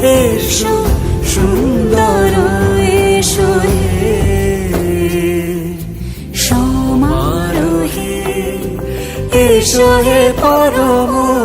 এসো সুন্দর এসো হে সমারোহে এসো হে পরম